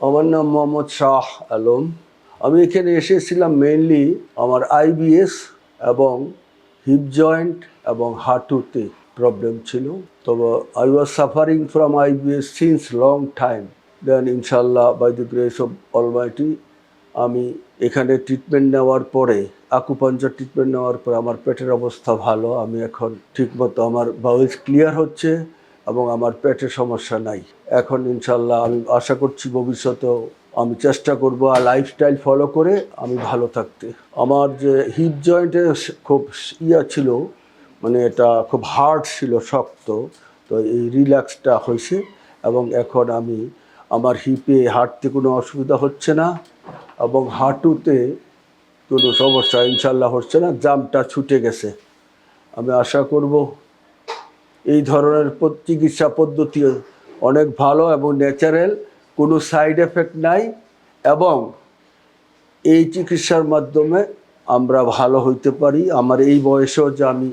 আমার নাম মোহাম্মদ শাহ আলম। আমি এখানে এসেছিলাম মেইনলি আমার আইবিএস এবং হিপ জয়েন্ট এবং হাঁটুতে প্রবলেম ছিল। তবে I was suffering from IBS since long time then ইনশাল্লাহ বাই দ্য অলমাইটি আমি এখানে ট্রিটমেন্ট নেওয়ার পরে আকুপাঞ্চার ট্রিটমেন্ট নেওয়ার পরে আমার পেটের অবস্থা ভালো। আমি এখন ঠিকমতো আমার বাউলস ক্লিয়ার হচ্ছে। এবং আমার পেটে সমস্যা নাই। এখন ইনশাল্লাহ আমি আশা করছি ভবিষ্যতেও আমি চেষ্টা করব আর লাইফস্টাইল ফলো করে আমি ভালো থাকতে। আমার যে হিপ জয়েন্টে খুব ইয়া ছিল মানে এটা খুব হার্ড ছিল, শক্ত, তো এই রিল্যাক্সটা হয়েছে এবং এখন আমি আমার হিপে হাঁটতে কোনো অসুবিধা হচ্ছে না এবং হাঁটুতে কোনো সমস্যা ইনশাল্লাহ হচ্ছে না, জামটা ছুটে গেছে। আমি আশা করব এই ধরনের চিকিৎসা পদ্ধতি অনেক ভালো এবং ন্যাচারাল কোনো সাইড এফেক্ট নাই এবং এই চিকিৎসার মাধ্যমে আমরা ভালো হইতে পারি। আমার এই বয়সেও যে আমি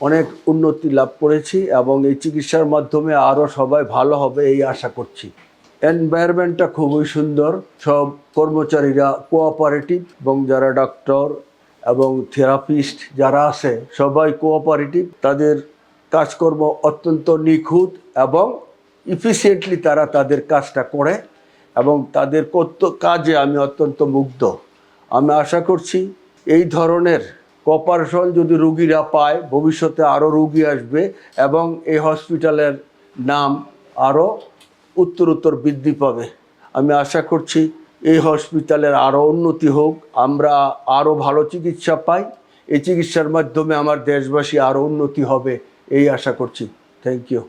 অনেক উন্নতি লাভ করেছি এবং এই চিকিৎসার মাধ্যমে আরও সবাই ভালো হবে এই আশা করছি। এনভায়রনমেন্টটা খুবই সুন্দর, সব কর্মচারীরা কোঅপারেটিভ এবং যারা ডক্টর এবং থেরাপিস্ট যারা আছে, সবাই কোঅপারেটিভ তাদের কাজকর্ম অত্যন্ত নিখুঁত এবং ইফিসিয়েন্টলি তারা তাদের কাজটা করে এবং তাদের কাজে আমি অত্যন্ত মুগ্ধ। আমি আশা করছি এই ধরনের কপারেশন যদি রুগীরা পায়, ভবিষ্যতে আরও রুগী আসবে এবং এই হসপিটালের নাম আরও উত্তর উত্তর বৃদ্ধি পাবে। আমি আশা করছি এই হসপিটালের আরও উন্নতি হোক, আমরা আরও ভালো চিকিৎসা পাই। এই চিকিৎসার মাধ্যমে আমার দেশবাসী আরও উন্নতি হবে। এই আশা করছি। Thank you